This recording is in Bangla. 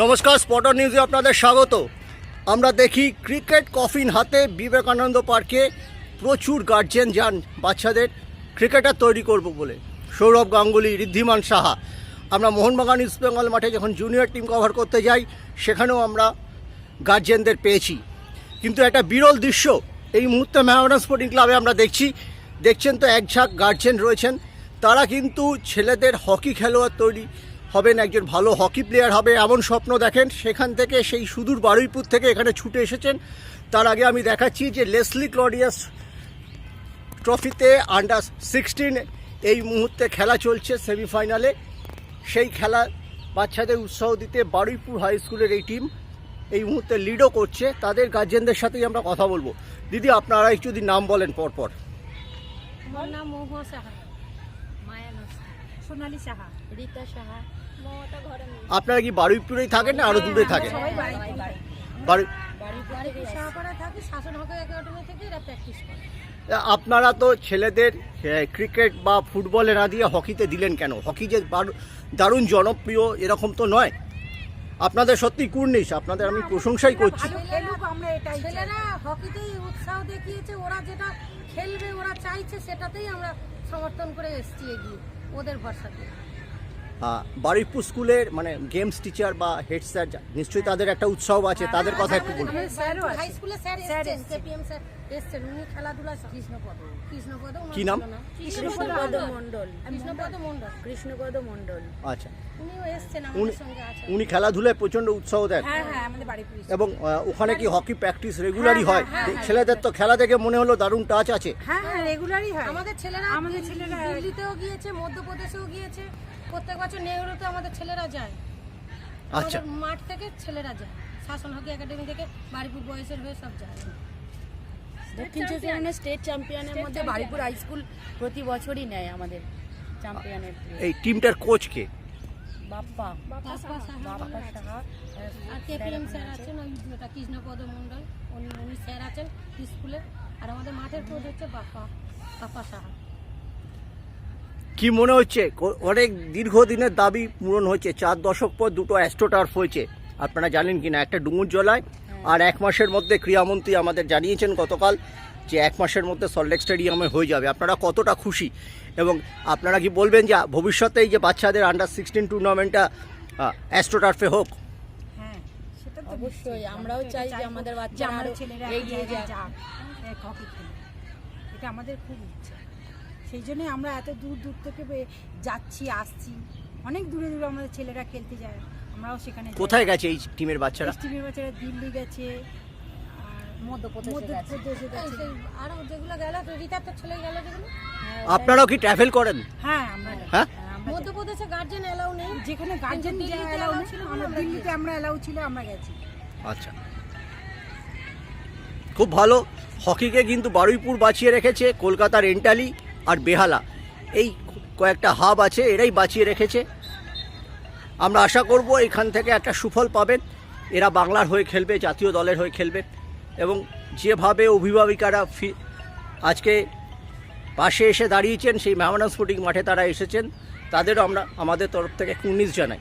নমস্কার স্পটার নিউজে আপনাদের স্বাগত। আমরা দেখি ক্রিকেট কফিন হাতে বিবেকানন্দ পার্কে প্রচুর গার্জেন যান বাচ্চাদের। ক্রিকেটার তৈরি করব বলে। সৌরভ গাঙ্গুলি, ঋদ্ধিমান সাহা। আমরা মোহনবাগান ইস্ট বেঙ্গল মাঠে যখন জুনিয়র টিম কভার করতে যাই, সেখানেও আমরা গার্জেনদের পেয়েছি। কিন্তু একটা বিরল দৃশ্য, এই মুহূর্তে মেহমান স্পোর্টিং ক্লাবে আমরা দেখছি, দেখছেন তো এক ঝাঁক গার্জেন রয়েছেন। তারা কিন্তু ছেলেদের হকি খেলোয়াড় তৈরি হবেন একজন ভালো হকি প্লেয়ার হবে এমন স্বপ্ন দেখেন। সেখান থেকে সেই সুদূর বারুইপুর থেকে এখানে ছুটে এসেছেন। তার আগে আমি দেখাচ্ছি যে লেসলি ক্লডিয়াস ট্রফিতে আন্ডার সিক্সটিন এই মুহূর্তে খেলা চলছে সেমিফাইনালে। সেই খেলা বাচ্চাদের উৎসাহ দিতে বারুইপুর হাই স্কুলের এই টিম এই মুহূর্তে লিডও করছে। তাদের গার্জেনদের সাথেই আমরা কথা বলব। দিদি, আপনারা যদি নাম বলেন পরপর। নাম সোনালী সাহা। রীতা সাহা। মমতা ঘরে আপনারা কি বারুইপুরেই থাকেন না আরও দূরে থাকেন? সবাই বাড়ি বাড়িপুর সাহাপাড়া থাকে শাসন হকি একাডেমি থেকে এরা প্র্যাকটিস করে। আপনারা তো ছেলেদের ক্রিকেট বা ফুটবলে না দিয়ে হকিতে দিলেন কেন? হকি যে দারুণ জনপ্রিয় এরকম তো নয়। আপনাদের সত্যি কুর্নিশ আপনাদের আমি প্রশংসাই করছি। ভালো খেলুক আমরা এটাই ছেলেরা হকিতেই উৎসাহ দেখিয়েছে ওরা যেটা খেলবে ওরা চাইছে সেটাতেই আমরা সমর্থন করে এসছি এগিয়ে ওদের ভরসাতে বারুইপুর স্কুলের মানে গেমস টিচার বা হেড স্যার নিশ্চয়ই তাদের একটা উৎসব আছে তাদের কথা একটু বলুন স্যার হাই স্কুলে স্যার এসেছেন কেপিএম স্যার এসেছেন উনি খেলাধুলা কৃষ্ণপদ। কৃষ্ণপদ কি নাম? কৃষ্ণপদ মণ্ডল। কৃষ্ণপদ মণ্ডল। কৃষ্ণপদ মণ্ডল। আচ্ছা। উনিও এসেছেন উনি সঙ্গে আছেন। উনি খেলাধুলায় প্রচণ্ড উৎসাহ দেন। হ্যাঁ হ্যাঁ আমাদের এবং আহ, ওখানে কি হকি প্র্যাকটিস রেগুলারই হয় হ্যাঁ, হ্যাঁ, ছেলেদের তো খেলা দেখে মনে হলো দারুণ টাচ আছে। হ্যাঁ হ্যাঁ রেগুলারই হয়। আমাদের ছেলেরা আমাদের দিল্লি- ছেলেরা- দিল্লিতেও গিয়েছে মধ্যপ্রদেশেও গিয়েছে। প্রত্যেক বছর নেহরুতে আমাদের ছেলেরা যায়। আচ্ছা। আমাদের মাঠ থেকে ছেলেরা যায়। শাসন হকি একাডেমি থেকে বাড়িপুর বয়সের হয়ে সব যায়। দক্ষিণ চব্বিশ স্টেট চ্যাম্পিয়নের মধ্যে বাড়িপুর হাই স্কুল প্রতি বছরই নেয় আমাদের চ্যাম্পিয়নের এই টিমটার কোচ কে? বাপ্পা। বাপ্পা সাহা। বাপ্পা সাহা। আর কেপিএম স্যার আছেন ওই কৃষ্ণপদ মণ্ডল। উনি উনি স্যার আছেন স্কুলে আর আমাদের মাঠের কোচ হচ্ছে বাপ্পা বাপ্পা সাহা। কি মনে হচ্ছে? অনেক দীর্ঘদিনের দাবি পূরণ হয়েছে। চার দশক পর দুটো অ্যাস্ট্রোটার্ফ হয়েছে। আপনারা জানেন কি না একটা ডুমুর জলায় আর এক মাসের মধ্যে ক্রীড়ামন্ত্রী আমাদের জানিয়েছেন গতকাল যে এক মাসের মধ্যে সল্টলেক স্টেডিয়ামে হয়ে যাবে। আপনারা কতটা খুশি? এবং আপনারা কি বলবেন যে ভবিষ্যতে এই যে বাচ্চাদের আন্ডার সিক্সটিন টুর্নামেন্টটা অ্যাস্ট্রোটার্ফে হোক? হ্যাঁ সেটা তো অবশ্যই আমরাও চাই যে আমাদের যে বাচ্চারা আরও ছেলেরা এগিয়ে যাক। যাক। হকি খেলে এটা আমাদের খুব ইচ্ছে। সেই জন্যই আমরা এত দূর দূর থেকে যাচ্ছি আসছি। অনেক দূরে দূরে আমাদের ছেলেরা খেলতে যায়। আমরাও সেখানে যাই। কোথায় গেছে এই টিমের বাচ্চারা? টিমের বাচ্চারা দিল্লি গেছে আর মধ্যপ্রদেশে গেছে। মধ্যপ্রদেশে গেছে সেই যেগুলো গেল রিতার তো ছেলে গেল যেগুলো? আপনারাও কি ট্রাভেল করেন? হ্যাঁ আমরা হ্যাঁ? আমরা মধ্যপ্রদেশে গার্জেন এলাও নেই। যেখানে গার্জেন দিল্লিতে allow ছিল আমরা দিল্লিতে আমরা এলাও ছিল আমরা গেছি। আচ্ছা। খুব ভালো। হকিকে কিন্তু বারুইপুর বাঁচিয়ে রেখেছে কলকাতার এন্টালি আর বেহালা। এই কয়েকটা হাব আছে এরাই বাঁচিয়ে রেখেছে। আমরা আশা করব এখান থেকে একটা সুফল পাবেন। এরা বাংলার হয়ে খেলবে, জাতীয় দলের হয়ে খেলবে। এবং যেভাবে অভিভাবিকারা ফি- আজকে পাশে এসে দাঁড়িয়েছেন, সেই মেহমানা স্পোর্টিং মাঠে তারা এসেছেন, তাদেরও আমরা আমাদের তরফ থেকে কুর্নিশ জানাই।